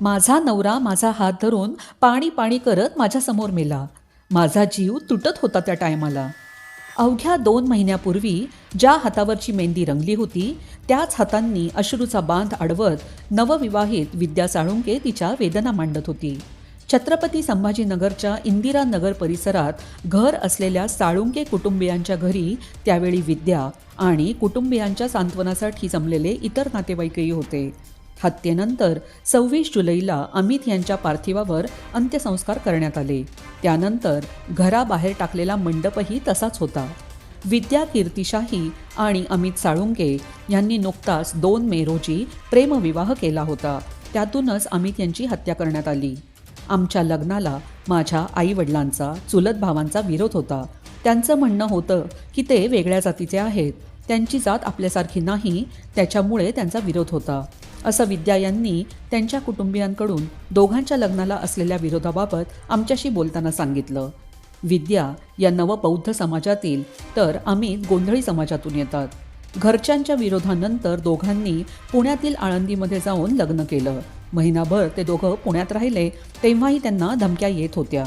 माझा नवरा माझा हात धरून पाणी पाणी करत माझ्यासमोर मेला. माझा जीव तुटत होता त्या टायमाला. अवघ्या दोन महिन्यापूर्वी ज्या हातावरची मेहंदी रंगली होती त्याच हातांनी अश्रूचा बांध अडवत नवविवाहित विद्या साळुंके तिच्या वेदना मांडत होती. छत्रपती संभाजीनगरच्या इंदिरा नगर परिसरात घर असलेल्या साळुंके कुटुंबियांच्या घरी त्यावेळी विद्या आणि कुटुंबियांच्या सांत्वनासाठी जमलेले इतर नातेवाईकही होते. हत्येनंतर सव्वीस जुलैला अमित यांच्या पार्थिवावर अंत्यसंस्कार करण्यात आले. त्यानंतर घराबाहेर टाकलेला मंडपही तसाच होता. विद्या कीर्तिशाही आणि अमित साळुंके यांनी नुकताच दोन मे रोजी प्रेमविवाह केला होता. त्यातूनच अमित यांची हत्या करण्यात आली. आमच्या लग्नाला माझ्या आईवडिलांचा चुलत भावांचा विरोध होता. त्यांचं म्हणणं होतं की ते वेगळ्या जातीचे आहेत. त्यांची जात आपल्यासारखी नाही त्याच्यामुळे त्यांचा विरोध होता. असं विद्या यांनी त्यांच्या कुटुंबियांकडून दोघांच्या लग्नाला असलेल्या विरोधाबाबत आमच्याशी बोलताना सांगितलं. विद्या या नवबौद्ध समाजातील तर अमित गोंधळी समाजातून येतात. घरच्यांच्या विरोधानंतर दोघांनी पुण्यातील आळंदीमध्ये जाऊन लग्न केलं. महिनाभर ते दोघं पुण्यात राहिले तेव्हाही त्यांना धमक्या येत होत्या.